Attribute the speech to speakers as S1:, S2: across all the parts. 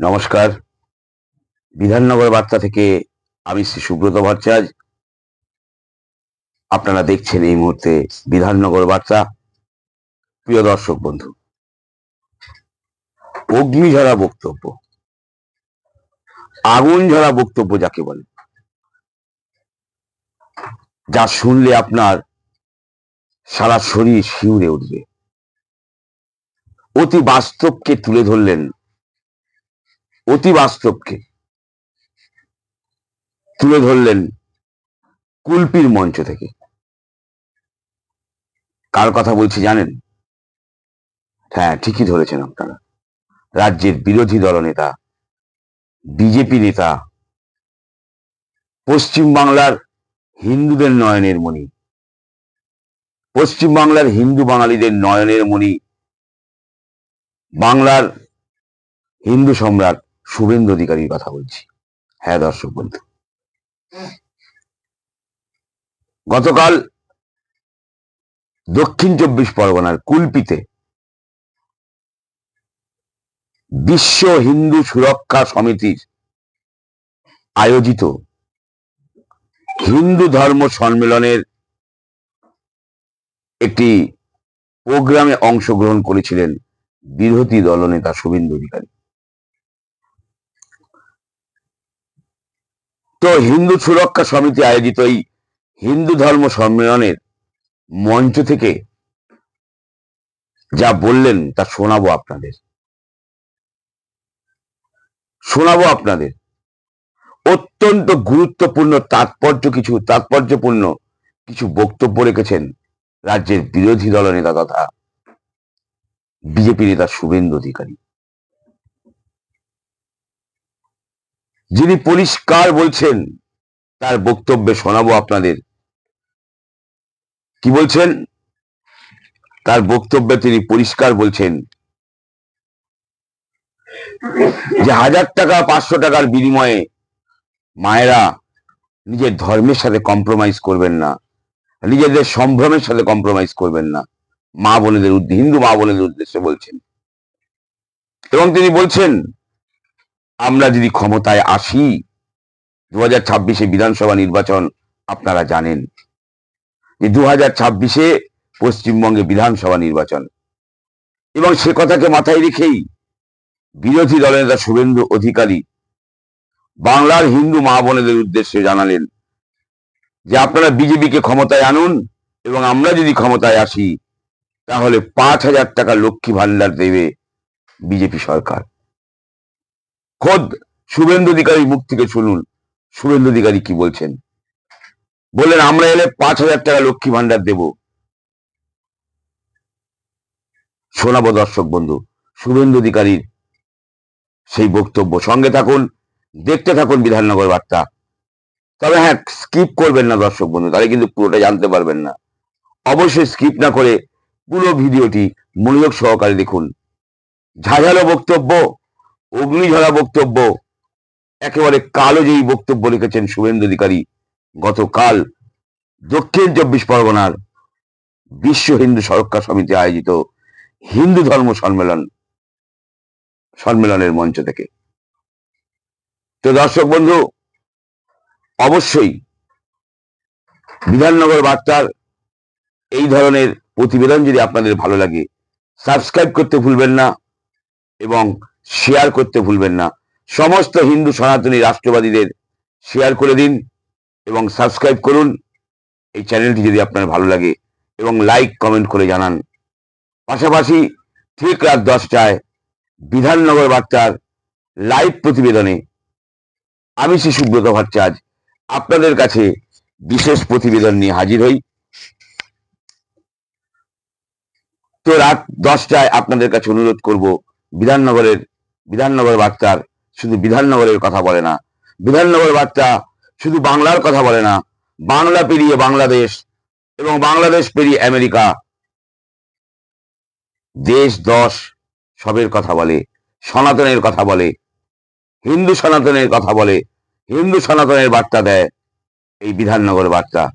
S1: নমস্কার। বিধাননগর বার্তা থেকে আমি শ্রী সুব্রত ভট্টাচার্য। আপনারা দেখছেন এই মুহূর্তে বিধাননগর বার্তা। প্রিয় দর্শক বন্ধু, অগ্নিঝরা বক্তব্য। আগুন ঝরা বক্তব্য যাকে বলে। যা শুনলে আপনার সারা শরীর শিউরে উঠবে। অতি বাস্তবকে তুলে ধরলেন অতি বাস্তবকে তুলে ধরলেন কুলপির মঞ্চ থেকে। কার কথা বলছি জানেন? হ্যাঁ ঠিকই ধরেছেন আপনারা। রাজ্যের বিরোধী দলনেতা বিজেপি নেতা পশ্চিম বাংলার হিন্দুদের নয়নের মণি পশ্চিম বাংলার হিন্দু বাঙালিদের নয়নের মণি, বাংলার হিন্দু সম্রাট শুভেন্দু অধিকারীর কথা বলছি। হ্যাঁ দর্শক বন্ধু। গতকাল দক্ষিণ চব্বিশ পরগনার কুলপিতে বিশ্ব হিন্দু সুরক্ষা সমিতির আয়োজিত হিন্দু ধর্ম সম্মেলনের একটি প্রোগ্রামে অংশগ্রহণ করেছিলেন বিরোধী দলনেতা শুভেন্দু অধিকারী। তো হিন্দু সুরক্ষা সমিতি আয়োজিত এই হিন্দু ধর্ম সম্মেলনের মঞ্চ থেকে যা বললেন, তা শোনাবো আপনাদের। শোনাবো আপনাদের। অত্যন্ত গুরুত্বপূর্ণ, তাৎপর্য কিছু, তাৎপর্যপূর্ণ কিছু বক্তব্য রেখেছেন রাজ্যের বিরোধী দলনেতা তথা বিজেপি নেতা শুভেন্দু অধিকারী। যিনি পরিষ্কার বলছেন, তার বক্তব্যে শোনাবো আপনাদের। কি বলছেন? তার বক্তব্যে তিনি পরিষ্কার বলছেন যে হাজার টাকা, পাঁচশো টাকার বিনিময়ে মায়েরা নিজের ধর্মের সাথে কম্প্রোমাইজ করবেন না, নিজেদের সম্ভ্রমের সাথে কম্প্রোমাইজ করবেন না, মা বোনেদের হিন্দু মা বোনেদের উদ্দেশ্যে বলছেন। এবং তিনি বলছেন আমরা যদি ক্ষমতায় আসি দু হাজার ছাব্বিশে বিধানসভা নির্বাচন আপনারা জানেন যে দু হাজার ছাব্বিশে পশ্চিমবঙ্গে বিধানসভা নির্বাচন। এবং সে কথাকে মাথায় রেখেই বিরোধী দলনেতা শুভেন্দু অধিকারী বাংলার হিন্দু মা বোনেদের উদ্দেশ্যে জানালেন যে আপনারা বিজেপিকে ক্ষমতায় আনুন এবং আমরা যদি ক্ষমতায় আসি, তাহলে পাঁচ হাজার টাকা লক্ষ্মী ভান্ডার দেবে বিজেপি সরকার। খোদ শুভেন্দু অধিকারীর মুখ থেকে শুনুন। শুভেন্দু অধিকারী কি বলছেন? বললেন, আমরা এলে পাঁচ হাজার টাকা লক্ষ্মী ভান্ডার দেব। শোনাবো দর্শক বন্ধু, শুভেন্দু অধিকারীর সেই বক্তব্য। সঙ্গে থাকুন, দেখতে থাকুন বিধাননগর বার্তা। তবে হ্যাঁ স্কিপ করবেন না দর্শক বন্ধু, তাহলে কিন্তু পুরোটা জানতে পারবেন না। অবশ্যই স্কিপ না করে পুরো ভিডিওটি মনোযোগ সহকারে দেখুন। ঝাঝালো বক্তব্য অগ্নিঝরা বক্তব্য। একেবারে কালো যেই বক্তব্য লিখেছেন শুভেন্দু অধিকারী, গতকাল দক্ষিণ চব্বিশ পরগনার বিশ্ব হিন্দু সুরক্ষা সমিতি আয়োজিত হিন্দু ধর্ম সম্মেলন, সম্মেলনের মঞ্চ থেকে। তো দর্শক বন্ধু, অবশ্যই বিধাননগর বার্তার এই ধরনের প্রতিবেদন যদি আপনাদের ভালো লাগে, সাবস্ক্রাইব করতে ভুলবেন না এবং শেয়ার করতে ভুলবেন না। সমস্ত হিন্দু সনাতনী রাষ্ট্রবাদীদের শেয়ার করে দিন এবং সাবস্ক্রাইব করুন। এই চ্যানেলটি যদি আপনার ভালো লাগে এবং লাইক কমেন্ট করে জানান। পাশাপাশি ঠিক রাত দশটায় বিধাননগর বার্তার লাইভ প্রতিবেদনে আমি শ্রী সুব্রত ভট্টাচার্য আপনাদের কাছে বিশেষ প্রতিবেদন নিয়ে হাজির হই। তো রাত দশটায় আপনাদের কাছে অনুরোধ করব বিধাননগরের বিধাননগর বার্তার শুধু বিধাননগরের কথা বলে না। বিধাননগর বার্তা শুধু বাংলার কথা বলে না। বাংলা পেরিয়ে বাংলাদেশ এবং বাংলাদেশ পেরিয়ে আমেরিকা। দেশ, দশ সবের কথা বলে, সনাতনের কথা বলে, হিন্দু সনাতনের কথা বলে, হিন্দু সনাতনের বার্তা দেয় এই বিধাননগর বার্তা।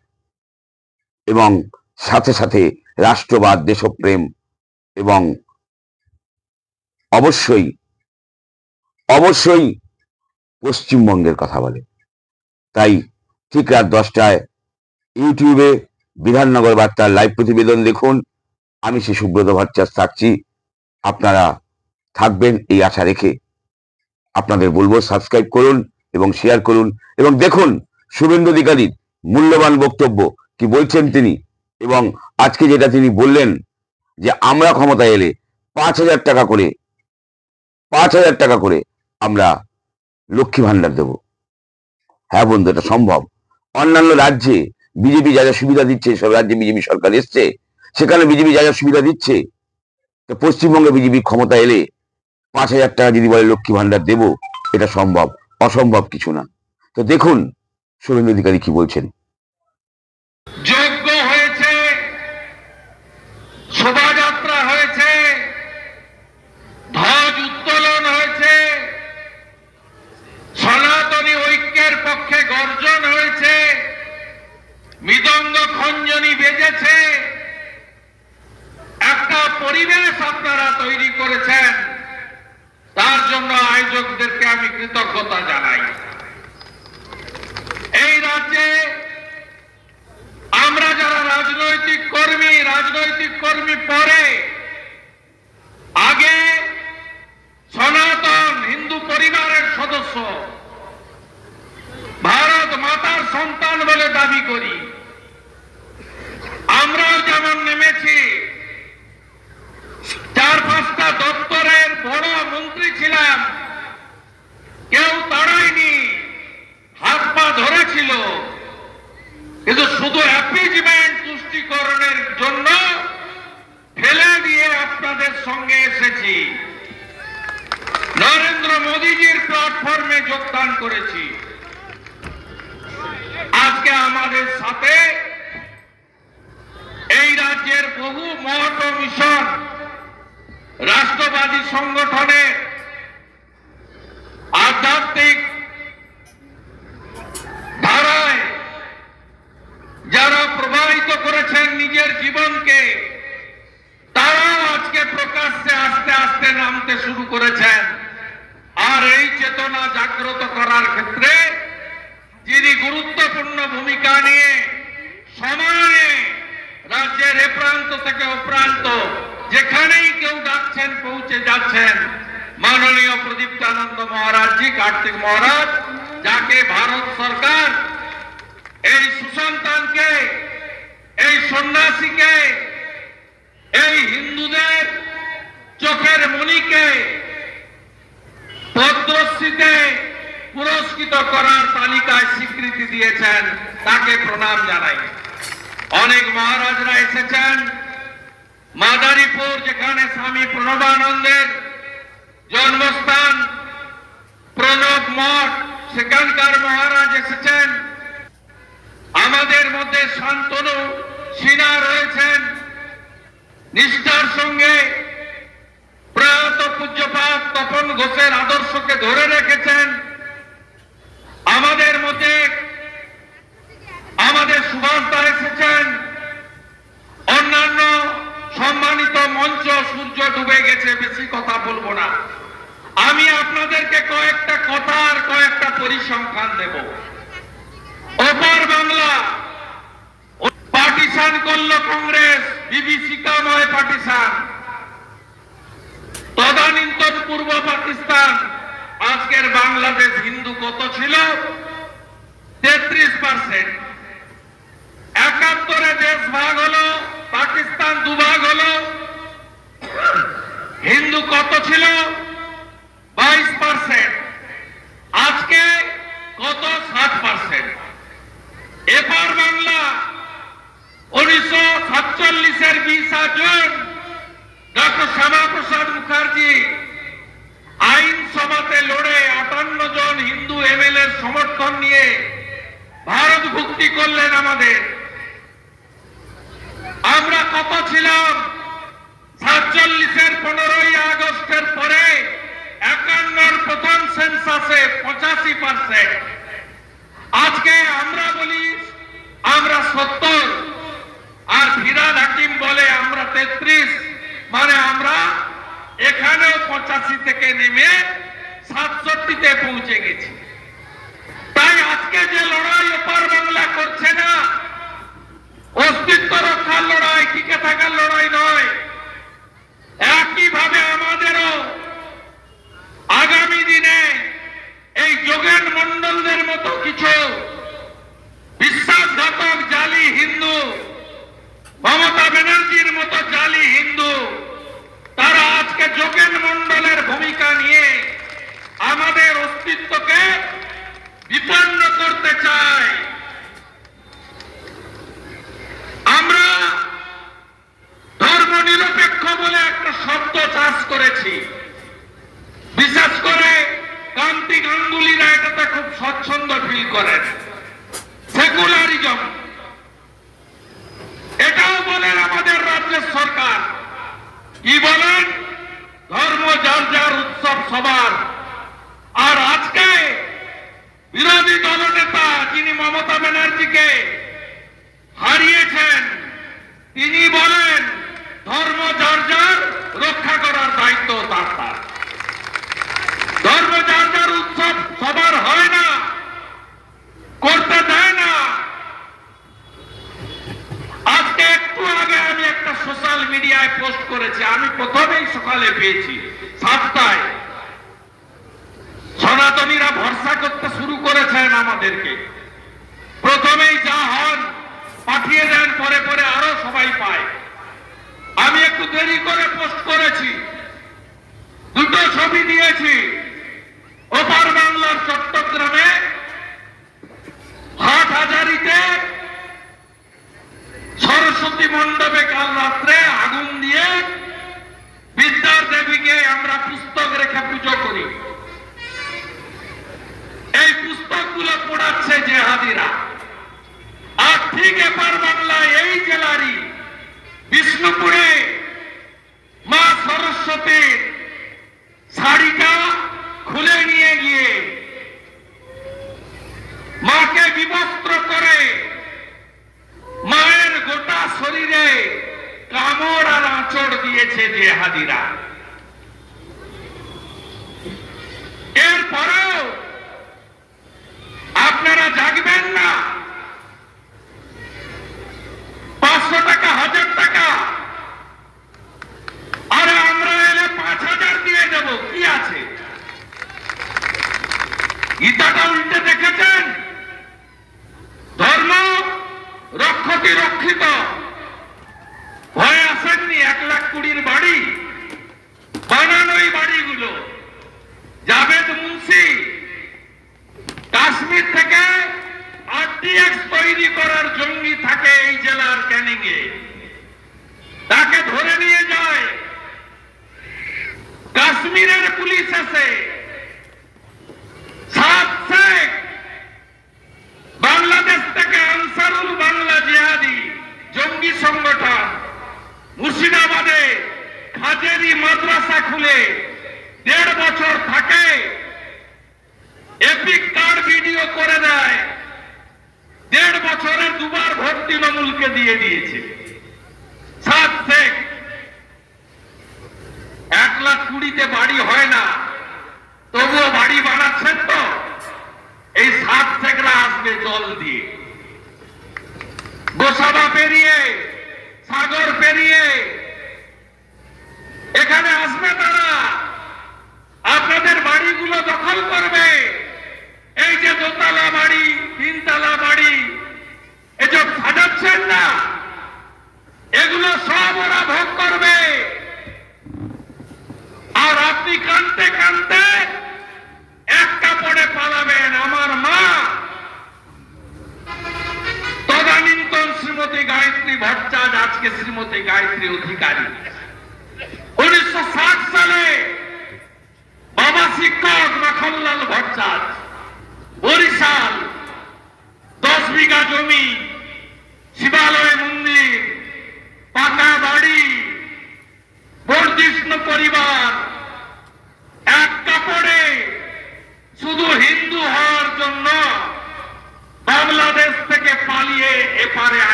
S1: এবং সাথে সাথে রাষ্ট্রবাদ, দেশপ্রেম এবং অবশ্যই অবশ্যই পশ্চিমবঙ্গের কথা বলে। তাই ঠিক রাত দশটায় ইউটিউবে বিধাননগর বার্তার লাইভ প্রতিবেদন দেখুন। আমি সে সুব্রত ভট্টাচার্য থাকছি। আপনারা থাকবেন এই আশা রেখে। আপনাদের বলব সাবস্ক্রাইব করুন এবং শেয়ার করুন এবং দেখুন শুভেন্দু অধিকারীর মূল্যবান বক্তব্য কি বলছেন তিনি এবং আজকে যেটা তিনি বললেন যে আমরা ক্ষমতায় এলে পাঁচ হাজার টাকা করে, পাঁচ হাজার টাকা করে আমরা লক্ষ্মী ভান্ডার দেব। হ্যাঁ বন্ধু, এটা সম্ভব। অন্যান্য রাজ্যে বিজেপি যা যা সুবিধা দিচ্ছে, সব রাজ্যে বিজেপি সরকার এসছে, সেখানে বিজেপি যা যা সুবিধা দিচ্ছে, তো পশ্চিমবঙ্গে বিজেপি ক্ষমতা এলে পাঁচ হাজার টাকা যদি বলে লক্ষ্মী ভান্ডার দেব, এটা সম্ভব। অসম্ভব কিছু না। তো দেখুন, শুভেন্দু অধিকারী কি বলছেন।
S2: রাজনৈতিক কর্মী পরে নরেন্দ্র মোদীজির প্ল্যাটফর্মে যোগদান করেছি। আজকে আমাদের সাথে এই রাজ্যের বহু ও মিশন, রাষ্ট্রবাদী সংগঠনের আধ্যাত্মিক ধারায় যারা প্রবাহিত করেছেন নিজের জীবনকে, তারাও আজকে প্রকাশ্যে আস্তে আস্তে নামতে শুরু করেছেন। এই চেতনা জাগ্রত করার ক্ষেত্রে যিনি গুরুত্বপূর্ণ ভূমিকা নিয়ে সময়ে রাজ্যের এ প্রান্ত থেকে ও প্রান্ত যেখানেই কেউ ডাকছেন পৌঁছে যাচ্ছেন, মাননীয় প্রদীপ্তানন্দ মহারাজজি কার্তিক মহারাজ, যাকে ভারত সরকার এই সুসন্তানকে, এই সন্ন্যাসীকে, এই হিন্দুদের চোখের মণিকে পদ্মশ্রীতে পুরস্কৃত করার তালিকায় স্বীকৃতি দিয়েছেন, তাকে প্রণাম জানাই। অনেক মহারাজরা এসেছেন। মাদারীপুর, যেখানে স্বামী প্রণবানন্দের জন্মস্থান, প্রণব মঠ, সেখানকার মহারাজ এসেছেন। আমাদের মধ্যে শান্তনু সিনহা রয়েছেন। নিষ্ঠার সঙ্গে প্রয়াত পূজ্যপাত তপন ঘোষের আদর্শকে ধরে রেখেছেন। আমাদের ছিলাম সাতচল্লিশের পনেরোই আগস্টের পরে একান্নর প্রথম সেন্সাসে পঁচাশি পার্সেন্ট আজকে আমরা বলি আমরা সত্তর আর ফিরাদ হাকিম বলে আমরা তেত্রিশ মানে আমরা এখানেও পঁচাশি থেকে নেমে সাতষট্টিতে পৌঁছে গেছি তাই আজকে যে লড়াই ওপার বাংলা করছে না অস্তিত্ব রক্ষার লড়াই টিকে থাকার লড়াই নয় একইভাবে আমাদেরও আগামী দিনে এই যোগেন মন্ডলদের মতো কিছু বিশ্বাসঘাতক জালি হিন্দু মমতা ব্যানার্জির মতো জালি হিন্দু তারা আজকে যোগেন মন্ডলের ভূমিকা নিয়ে আমাদের অস্তিত্বকে বিপন্ন করতে চায় আমরা ধর্ম নিরপেক্ষ বলে একটা চাষ করেছি। বিশেষ করে কান্তি গাঙ্গুলিরা এটাতে খুব স্বচ্ছন্দ ফিল করেন সেকুলারিজম এটাও বলেন আমাদের রাজ্যের সরকার। কি বলেন? ধর্ম যার যার উৎসব সবার। আর আজকে বিরোধী দলনেতা যিনি মমতা ব্যানার্জিকে হারিয়েছেন, তিনি বলেন ধর্ম যার রক্ষা করার দায়িত্ব তার তার। ধর্ম উৎসব সবার হয় না, করতে দেয় না। আজকে একটু আগে আমি একটা সোশ্যাল মিডিয়ায় পোস্ট করেছি, আমি প্রথমেই সকালে পেয়েছি সাতটায় সনাতনীরা ভরসা করতে শুরু করেছেন আমাদেরকে প্রথমেই যা হন পাঠিয়ে দেন পরে পরে আরও সবাই পায় আমি একটু দেরি করে পোস্ট করেছি দুটো ছবি দিয়েছি ওপার বাংলার চট্টগ্রামে হাট হাজারিতে সরস্বতী মণ্ডপে কাল রাত্রে আগুন দিয়ে বিদ্যার দেবীকে আমরা পুস্তক রেখে পুজো করি এই পুস্তকগুলো পড়াচ্ছে জেহাদিরা আর ঠিক এপার বাংলায় এই জেলারই বিষ্ণুপুরে মা সরস্বতীর শাড়িটা খুলে নিয়ে গিয়ে মাকে বিবস্ত্র করে মায়ের গোটা শরীরে কামড় আর আঁচড় জেহাদিরা এরপরেও আপনারা জাগবেন না। পাঁচশো টাকা, হাজার টাকা। আরে আমরা এলে পাঁচ হাজার দিয়ে দেব, কি আছে? গীতাটা উল্টে দেখেছেন? ধর্ম রক্ষতি রক্ষিত। এক লাখ কুড়ির বাড়ি। বানানোই বাড়িগুলো। জাভেদ মুন্সি, কাশ্মীর থেকে তৈরি করার জঙ্গি থাকে এই জেলার ক্যানিং এ তাকে ধরে নিয়ে যায়। কাশ্মীরের পুলিশ শেখ। বাংলাদেশ থেকে আনসারুল বাংলা জিহাদি। মুর্শিদাবাদে খাজেরি মাদ্রাসা খুলে দেড় বছর থাকে। এপিক কার্ড ভিডিও করে দেয়। দেড় বছরে দুবার ভোট তৃণমূলকে দিয়ে দিয়েছে। সাত শেখ এক লাখ কুড়িতে বাড়ি হয় না। তবুও বাড়ি বানাচ্ছেন তো। এই সাত শেখরা আসবে জল দিয়ে। গোসাবা পেরিয়ে সাগর পেরিয়ে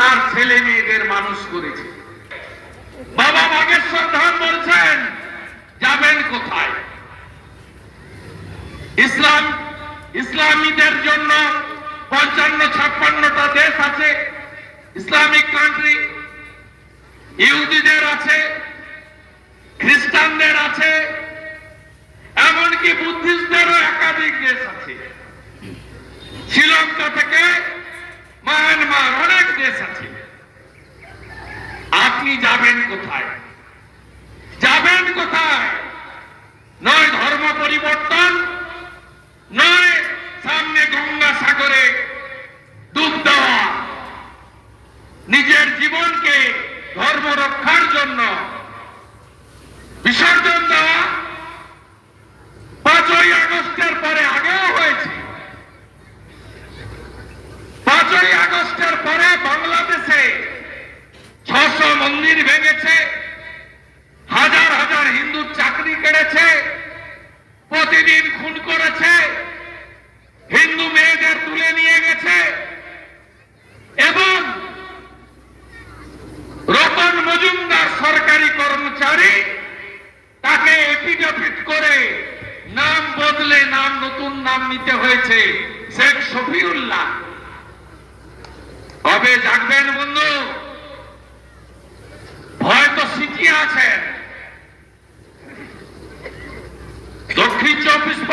S2: তার ছেলে মেয়েদের মানুষ করেছে। বাবা বাগেশ্বর ধাম বলছেন, যাবেন কোথায়? ইসলাম, ইসলামীদের জন্য পঞ্চান্ন, ছাপ্পান্নটা দেশ আছে, ইসলামিক কান্ট্রি ইহুদিদের আছে, খ্রিস্টানদের আছে, এমনকি বুদ্ধিস্টদেরও একাধিক দেশ আছে। শ্রীলঙ্কা থেকে মায়ানমার অনেক দেশ আছে। আপনি যাবেন কোথায়? যাবেন কোথায়? নয় ধর্ম পরিবর্তন office